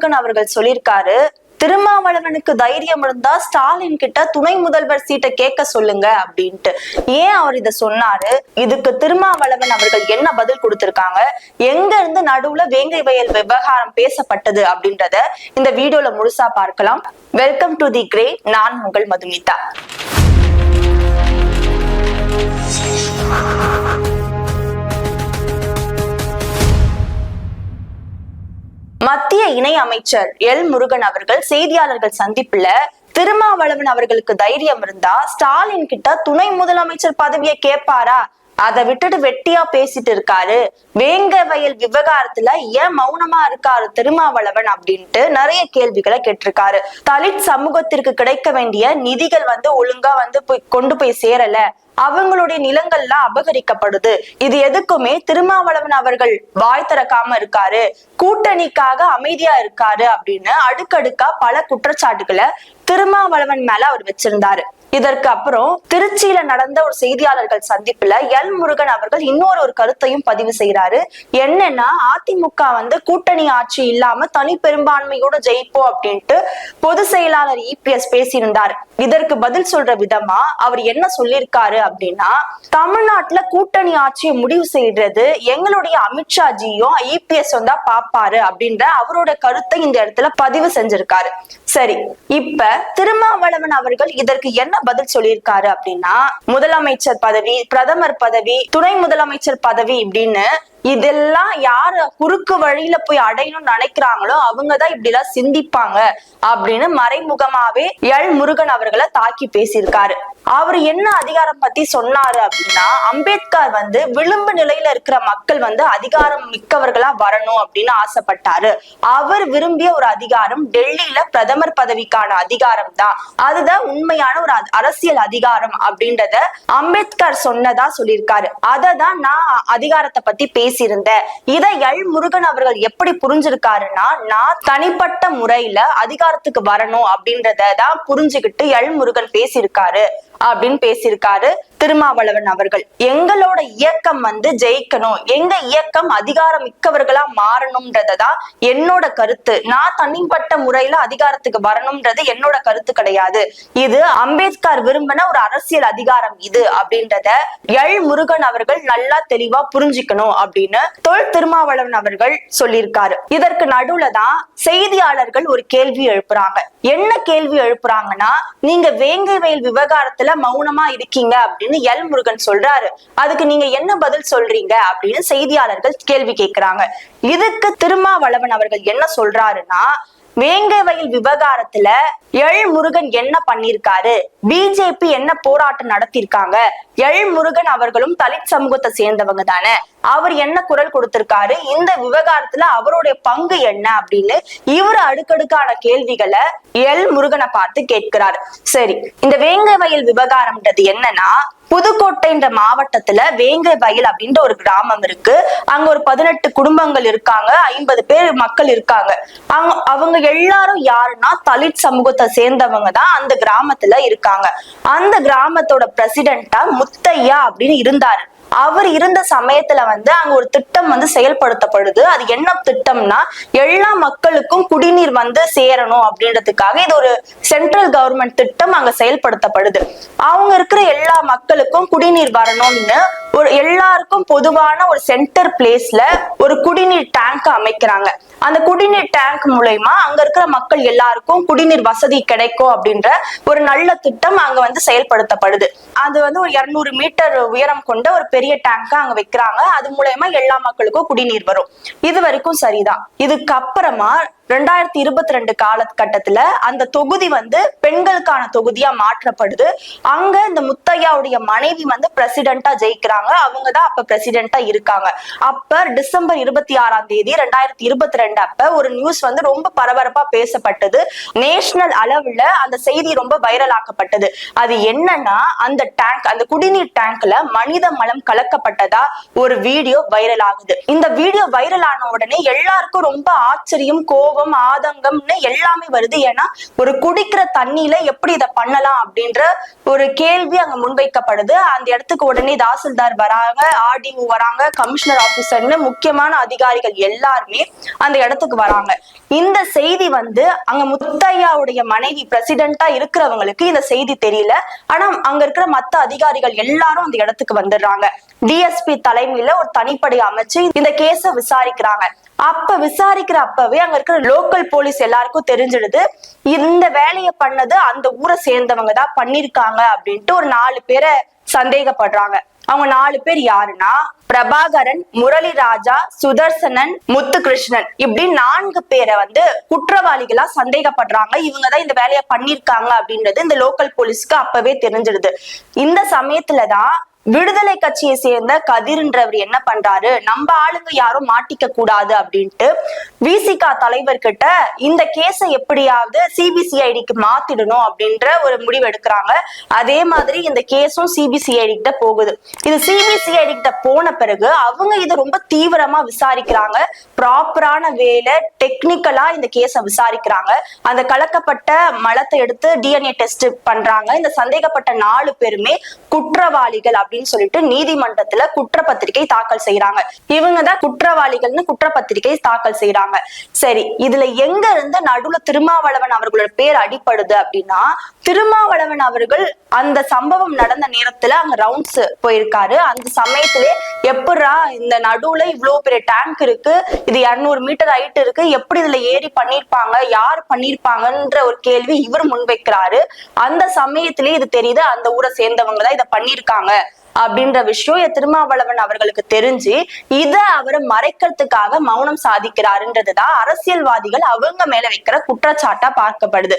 முருகன் அவர்கள் சொல்லியிருக்காரு திருமாவளவனுக்கு தைரியம் இருந்தா ஸ்டாலின் கிட்ட துணை முதல்வர் சீட்டை கேட்க சொல்லுங்க அப்படின்ட்டு. ஏன் அவர் இத சொன்னாரு? இதுக்கு திருமாவளவன் அவர்கள் என்ன பதில் கொடுத்திருக்காங்க? எங்க இருந்து நடுவுல வேங்கை வயல் விவகாரம் பேசப்பட்டது அப்படின்றத இந்த வீடியோல முழுசா பார்க்கலாம். வெல்கம் டு தி கிரே நான் உங்கள் மதுமிதா. மத்திய இணை அமைச்சர் எல் முருகன் அவர்கள் செய்தியாளர்கள் சந்திப்புல திருமாவளவன் அவர்களுக்கு தைரியம் இருந்தா ஸ்டாலின் கிட்ட துணை முதலமைச்சர் பதவியை கேட்பாரா? அதை விட்டுட்டு வெட்டியா பேசிட்டு இருக்காரு. வேங்க வயல் விவகாரத்துல ஏன் மௌனமா இருக்காரு திருமாவளவன் அப்படின்ட்டு நிறைய கேள்விகளை கேட்டிருக்காரு. தலித் சமூகத்திற்கு கிடைக்க வேண்டிய நிதிகள் வந்து ஒழுங்கா வந்து போய் கொண்டு போய் சேரல. அவங்களுடைய நிலங்கள்லாம் அபகரிக்கப்படுது. இது எதுக்குமே திருமாவளவன் அவர்கள் வாய் திறக்காம இருக்காரு. கூட்டணிக்காக அமைதியா இருக்காரு அப்படின்னு அடுக்கடுக்கா பல குற்றச்சாட்டுகளை திருமாவளவன் மேல அவர் வச்சிருந்தாரு. இதற்கு அப்புறம் திருச்சியில நடந்த ஒரு செய்தியாளர்கள் சந்திப்புல எல் முருகன் அவர்கள் இன்னொரு ஒரு கருத்தையும் பதிவு செய்யறாரு என்னன்னா அதிமுக வந்து கூட்டணி ஆட்சி இல்லாம தனி பெரும்பான்மையோட ஜெயிப்போம் அப்படின்ட்டு பொது செயலாளர் இபிஎஸ் பேசியிருந்தார். இதற்கு பதில் சொல்ற விதமா அவர் என்ன சொல்லியிருக்காரு அப்படின்னா தமிழ்நாட்டுல கூட்டணி ஆட்சியை முடிவு செய்யறது எங்களுடைய அமித்ஷாஜியும் இபிஎஸ் வந்தா பாப்பாரு அப்படின்ற அவரோட கருத்தை இந்த இடத்துல பதிவு செஞ்சிருக்காரு. சரி இப்ப திருமாவளவன் அவர்கள் இதற்கு என்ன பதில் சொல்லியிருக்காரு அப்படின்னா முதலமைச்சர் பதவி பிரதமர் பதவி துணை முதலமைச்சர் பதவி இப்படின்னு இதெல்லாம் யாரு குறுக்கு வழியில போய் அடையணும்னு நினைக்கிறாங்களோ அவங்கதான் இப்படி எல்லாம் சிந்திப்பாங்க அப்படின்னு மறைமுகமாவே எல் முருகன் அவர்களை தாக்கி பேசியிருக்காரு. அவர் என்ன அதிகாரம் பத்தி சொன்னாரு அப்படின்னா அம்பேத்கர் வந்து விளிம்பு நிலையில இருக்கிற மக்கள் வந்து அதிகாரம் மிக்கவர்களா வரணும் அப்படின்னு ஆசைப்பட்டாரு. அவர் விரும்பிய ஒரு அதிகாரம் டெல்லியில பிரதமர் பதவிக்கான அதிகாரம் தான். அதுதான் உண்மையான ஒரு அரசியல் அதிகாரம் அப்படின்றத அம்பேத்கர் சொன்னதா சொல்லியிருக்காரு. அதை தான் நான் அதிகாரத்தை பத்தி பேசியிருந்தேன் இதை எல் முருகன் அவர்கள் எப்படி புரிஞ்சிருக்காருன்னா நான் தனிப்பட்ட முறையில அதிகாரத்துக்கு வரணும் அப்படின்றத தான் புரிஞ்சுக்கிட்டு எல் முருகன் பேசியிருக்காரு அப்படின்னு பேசியிருக்காரு. திருமாவளவன் அவர்கள். எங்களோட இயக்கம் வந்து ஜெயிக்கணும். எங்க இயக்கம் அதிகாரம் மிக்கவர்களா மாறணும்ன்றதுதான் என்னோட கருத்து. நான் தனிப்பட்ட முறையில அதிகாரத்துக்கு வரணும்ன்றது என்னோட கருத்து கிடையாது. இது அம்பேத்கர் விரும்பின ஒரு அரசியல் அதிகாரம் இது அப்படின்றத எல் முருகன் அவர்கள் நல்லா தெளிவா புரிஞ்சுக்கணும் அப்படின்னு தொல் திருமாவளவன் அவர்கள் சொல்லியிருக்காரு. இதற்கு நடுவுல தான் செய்தியாளர்கள் ஒரு கேள்வி எழுப்புறாங்க. என்ன கேள்வி எழுப்புறாங்கன்னா நீங்க வேங்கை வயல் விவகாரத்துல மௌனமா இருக்கீங்க அப்படின்னு எல் முருகன் சொல்றாரு. அதுக்கு நீங்க என்ன பதில் சொல்றீங்க அப்படின்னு செய்தியாளர்கள் கேள்வி கேட்கிறாங்க இதுக்கு திருமாவளவன் அவர்கள் என்ன சொல்றாருன்னா வேங்கை வயல் விவகாரத்துல எள் முருகன் என்ன பண்ணிருக்காரு? பிஜேபி என்ன போராட்டம் நடத்திருக்காங்க? எல் முருகன் அவர்களும் தலித் சமூகத்தை சேர்ந்தவங்க தானே. அவர் என்ன குரல் கொடுத்திருக்காரு? இந்த விவகாரத்துல அவருடைய பங்கு என்ன அப்படின்னு இவர் அடுக்கடுக்கான கேள்விகளை எல் முருகனை பார்த்து கேட்கிறார். சரி இந்த வேங்கை வயல் விவகாரம்ன்றது என்னன்னா புதுக்கோட்டைன்ற மாவட்டத்துல வேங்கை வயல் அப்படின்ற ஒரு கிராமம் இருக்கு. அங்க ஒரு பதினெட்டு குடும்பங்கள் இருக்காங்க. ஐம்பது பேர் மக்கள் இருக்காங்க. அவங்க அவங்க எல்லாரும் யாருன்னா தலித் சமூகத்தை சேர்ந்தவங்க தான் அந்த கிராமத்துல இருக்காங்க. அந்த கிராமத்தோட பிரசிடென்டா முத்தையா அப்படின்னு இருந்தாரு. அவர் இருந்த சமயத்துல வந்து அங்க ஒரு திட்டம் வந்து செயல்படுத்தப்படுது. அது என்ன திட்டம்னா எல்லா மக்களுக்கும் குடிநீர் வந்து சேரணும் அப்படின்றதுக்காக இது ஒரு சென்ட்ரல் கவர்மெண்ட் திட்டம் அங்க செயல்படுத்தப்படுது. அவங்க இருக்கிற எல்லா மக்களுக்கும் குடிநீர் வரணும்னு ஒரு எல்லாருக்கும் பொதுவான ஒரு சென்டர் பிளேஸ்ல ஒரு குடிநீர் டேங்க் அமைக்கிறாங்க. அந்த குடிநீர் டேங்க் மூலயமா அங்க இருக்கிற மக்கள் எல்லாருக்கும் குடிநீர் வசதி கிடைக்கும் அப்படின்ற ஒரு நல்ல திட்டம் அங்க வந்து செயல்படுத்தப்படுது. அது வந்து ஒரு இருநூறு மீட்டர் உயரம் கொண்ட ஒரு பெரிய டேங்க அங்க வைக்கிறாங்க. அது மூலயமா எல்லா மக்களுக்கும் குடிநீர் வரும். இது வரைக்கும் சரிதான். இதுக்கு அப்புறமா ரெண்டாயிரத்தி இருபத்தி ரெண்டு காலகட்டத்துல அந்த தொகுதி வந்து பெண்களுக்கான தொகுதியா மாற்றப்படுது. அங்க இந்த முத்தையாவுடைய மனைவி வந்து பிரசிடென்டா ஜெயிக்கிறாங்க. அவங்க தான் அப்ப பிரசிடென்டா இருக்காங்க. அப்ப டிசம்பர் இருபத்தி ஆறாம் தேதி ரெண்டாயிரத்தி இருபத்தி ரெண்டு அப்ப ஒரு நியூஸ் வந்து ரொம்ப பரபரப்பா பேசப்பட்டது. நேஷனல் அளவுல அந்த செய்தி ரொம்ப வைரல் ஆக்கப்பட்டது. அது என்னன்னா அந்த டேங்க் அந்த குடிநீர் டேங்க்ல மனித மலம் கலக்கப்பட்டதா ஒரு வீடியோ வைரல் ஆகுது. இந்த வீடியோ வைரல் ஆன உடனே எல்லாருக்கும் ரொம்ப ஆச்சரியம் கோபம் கோபம் ஆதங்கம்னு எல்லாமே வருது. ஏன்னா ஒரு குடிக்கிற தண்ணியில எப்படி இதை பண்ணலாம் அப்படின்ற ஒரு கேள்வி அங்க முன்வைக்கப்படுது. அந்த இடத்துக்கு உடனே தாசில்தார் வராங்க ஆர்டிஓ வராங்க கமிஷனர் ஆபீசர்னு முக்கியமான அதிகாரிகள் எல்லாருமே அந்த இடத்துக்கு வராங்க. இந்த செய்தி வந்து அங்க முத்தையாவுடைய மனைவி பிரசிடென்டா இருக்கிறவங்களுக்கு இந்த செய்தி தெரியல. ஆனா அங்க இருக்கிற மத்த அதிகாரிகள் எல்லாரும் அந்த இடத்துக்கு வந்துடுறாங்க. டிஎஸ்பி தலைமையில ஒரு தனிப்படை அமைச்சு இந்த கேஸ விசாரிக்கிறாங்க. அப்ப விசாரிக்கிற அப்பவே அங்க இருக்கிற லோக்கல் போலீஸ் எல்லாருக்கும் தெரிஞ்சிடுது. இந்த வேலையை பண்ணது அந்த ஊரை சேர்ந்தவங்க தான் பண்ணிருக்காங்க அப்படின்ட்டு ஒரு நாலு பேரை சந்தேகப்படுறாங்க. அவங்க நாலு பேர் யாருன்னா பிரபாகரன் முரளி ராஜா சுதர்சனன் முத்துகிருஷ்ணன் இப்படி நான்கு பேரை வந்து குற்றவாளிகளா சந்தேகப்படுறாங்க. இவங்கதான் இந்த வேலையை பண்ணிருக்காங்க அப்படின்றது இந்த லோக்கல் போலீஸ்க்கு அப்பவே தெரிஞ்சிடுது. இந்த சமயத்துலதான் விடுதலை கட்சியை சேர்ந்த கதிர்ன்றவர் என்ன பண்றாரு? நம்ம ஆளுங்க யாரும் மாட்டிக்க கூடாது அப்படின்ட்டு விசிகா தலைவர்கிட்ட இந்த கேஸை எப்படியாவது சிபிசிஐடிக்கு மாத்திடணும் அப்படின்ற ஒரு முடிவு எடுக்கிறாங்க. அதே மாதிரி இந்த கேஸும் சிபிசிஐடி கிட்ட போகுது. இது சிபிசிஐடி கிட்ட போன பிறகு அவங்க இதை ரொம்ப தீவிரமா விசாரிக்கிறாங்க. ப்ராப்பரான வேலை டெக்னிக்கலா இந்த கேஸை விசாரிக்கிறாங்க. அந்த கலக்கப்பட்ட மலத்தை எடுத்து டிஎன்ஏ டெஸ்ட் பண்றாங்க. இந்த சந்தேகப்பட்ட நாலு பேருமே குற்றவாளிகள் அப்படின்னு சொல்லிட்டு நீதிமன்றத்துல குற்றப்பத்திரிகை தாக்கல் செய்யறாங்க இவங்க தான் குற்றவாளிகள்னு குற்றப்பத்திரிகை தாக்கல் செய்யறாங்க சரி இதுல எங்க இருந்து நடுவுல திருமாவளவன் அவர்களோட பேர் அடிப்படுது அப்படின்னா திருமாவளவன் அவர்கள் அந்த சம்பவம் நடந்த நேரத்துல அங்க ரவுண்ட்ஸ் போயிருக்காரு. அந்த சமயத்திலே எப்படா இந்த நடுவுல இவ்வளவு பெரிய டேங்க் இருக்கு இது இருநூறு மீட்டர் ஹைட் இருக்கு எப்படி இதுல ஏறி பண்ணிருப்பாங்க யார் பண்ணிருப்பாங்கன்ற ஒரு கேள்வி இவர் முன்வைக்கிறாரு. அந்த சமயத்திலே இது தெரியுது அந்த ஊரை சேர்ந்தவங்க தான் இதை பண்ணிருக்காங்க. அப்படின்ற விஷயம் திருமாவளவன் அவர்களுக்கு தெரிஞ்சு இத அவர் மறைக்கிறதுக்காக மௌனம் சாதிக்கிறாருன்றதுதான் அரசியல்வாதிகள் அவங்க மேல வைக்கிற குற்றச்சாட்டா பார்க்கப்படுது.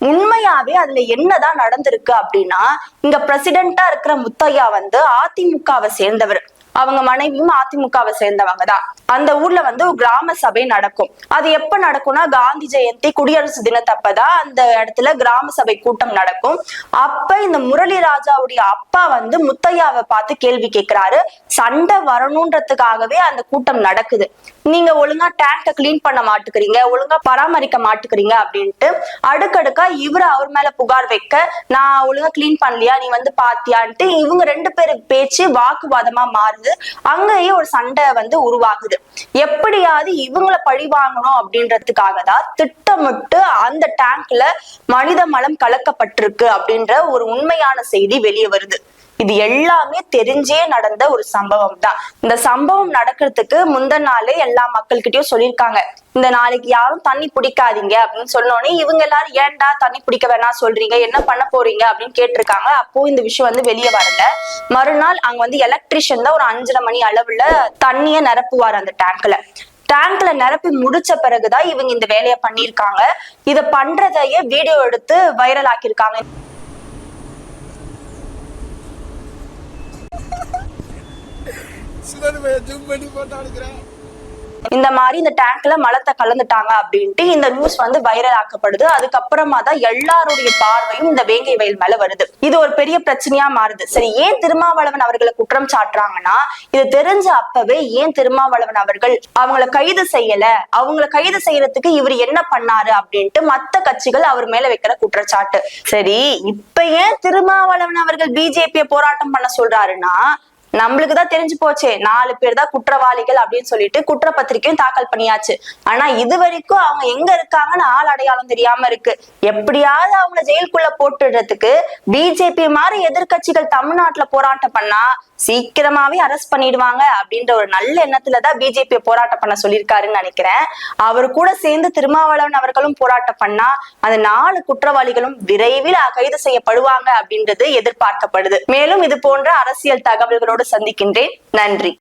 உண்மையாவே அதுல என்னதான் நடந்திருக்கு அப்படின்னா இங்க பிரசிடென்டா இருக்கிற முத்தையா வந்து அதிமுகவை சேர்ந்தவர். அவங்க மனைவியும் அதிமுகவை சேர்ந்தவங்க தான் அந்த ஊர்ல வந்து கிராம சபை நடக்கும். அது எப்ப நடக்கும்னா காந்தி ஜெயந்தி குடியரசு தினத்தப்பதான் அந்த இடத்துல கிராம சபை கூட்டம் நடக்கும். அப்ப இந்த முரளி ராஜாவுடைய அப்பா வந்து முத்தையாவை பார்த்து கேள்வி கேட்கிறாரு சண்டை வரணும்ன்றதுக்காகவே அந்த கூட்டம் நடக்குது. நீங்க ஒழுங்கா டேங்க கிளீன் பண்ண மாட்டுக்கிறீங்க ஒழுங்கா பராமரிக்க மாட்டுக்கிறீங்க அப்படின்ட்டு அடுக்கடுக்கா இவர் அவர் மேல புகார் வைக்க நான் ஒழுங்கா கிளீன் பண்ணலையா? நீ வந்து பாத்தியான்ட்டு இவங்க ரெண்டு பேரு பேச்சு வாக்குவாதமா மாறுது. அங்கேயே ஒரு சண்டை வந்து உருவாகுது. எப்படியாவது இவங்கள பழி வாங்கணும் அப்படின்றதுக்காக தான் திட்டமிட்டு அந்த டேங்க்ல மனித மலம் கலக்கப்பட்டிருக்கு அப்படின்ற ஒரு உண்மையான செய்தி வெளியே வருது. இது எல்லாமே தெரிஞ்சே நடந்த ஒரு சம்பவம் தான் இந்த சம்பவம் நடக்கிறதுக்கு முந்தின நாளே எல்லா மக்கள்கிட்டயும் சொல்லியிருக்காங்க. இந்த நாளைக்கு யாரும் தண்ணி பிடிக்காதீங்க அப்படின்னு சொன்னோடனே இவங்க எல்லாரும் ஏன்டா தண்ணி பிடிக்க வேணாம் சொல்றீங்க? என்ன பண்ண போறீங்க? அப்படின்னு கேட்டிருக்காங்க. அப்போ இந்த விஷயம் வந்து வெளியே வரல. மறுநாள் அங்க வந்து எலக்ட்ரிஷியன் தான் ஒரு அஞ்சரை மணி அளவுல தண்ணிய நிரப்புவார் அந்த டேங்க்ல டேங்க்ல நிரப்பி முடிச்ச பிறகுதான் இவங்க இந்த வேலையை பண்ணிருக்காங்க இத பண்றதையே வீடியோ எடுத்து வைரல் ஆக்கியிருக்காங்க. இந்த மாதிரி இந்த டேங்க்ல மலத்தை கலந்துட்டாங்க அப்படின்ட்டு இந்த நியூஸ் வந்து வைரல் ஆக்கப்படுது. அதுக்கப்புறமா தான் எல்லாருடைய பார்வையும் இந்த வேங்கை வயல் மேல வருது. இது ஒரு பெரிய பிரச்சனையா மாறுது. சரி ஏன் திருமாவளவன் அவர்களை குற்றம் சாட்டுறாங்கன்னா இது தெரிஞ்ச அப்பவே ஏன் திருமாவளவன் அவர்கள் அவங்கள கைது செய்யல? அவங்கள கைது செய்யறதுக்கு இவர் என்ன பண்ணாரு அப்படின்ட்டு மத்த கட்சிகள் அவர் மேல வைக்கிற குற்றச்சாட்டு. சரி இப்ப ஏன் திருமாவளவன் அவர்கள் பிஜேபியை போராட்டம் பண்ண சொல்றாருன்னா நம்மளுக்கு தான் தெரிஞ்சு போச்சே நாலு பேர் தான் குற்றவாளிகள் அப்படின்னு சொல்லிட்டு குற்றப்பத்திரிக்கையும் தாக்கல் பண்ணியாச்சு. ஆனா இது வரைக்கும் அவங்க எங்க இருக்காங்கன்னு ஆள் அடையாளம் தெரியாம இருக்கு. எப்படியாவது அவங்கள ஜெயிலுக்குள்ள போட்டுடுறதுக்கு பிஜேபி மாதிரி எதிர்கட்சிகள் தமிழ்நாட்டுல போராட்டம் பண்ணா சீக்கிரமாவே அரெஸ்ட் பண்ணிடுவாங்க அப்படின்ற ஒரு நல்ல எண்ணத்துலதான் பிஜேபி போராட்டம் பண்ண சொல்லியிருக்காருன்னு நினைக்கிறேன். அவர் கூட சேர்ந்து திருமாவளவன் அவர்களும் போராட்டம் பண்ணா அந்த நாலு குற்றவாளிகளும் விரைவில் கைது செய்யப்படுவாங்க அப்படின்றது எதிர்பார்க்கப்படுது. மேலும் இது போன்ற அரசியல் தகவல்களோடு சந்திக்கின்றேன். நன்றி.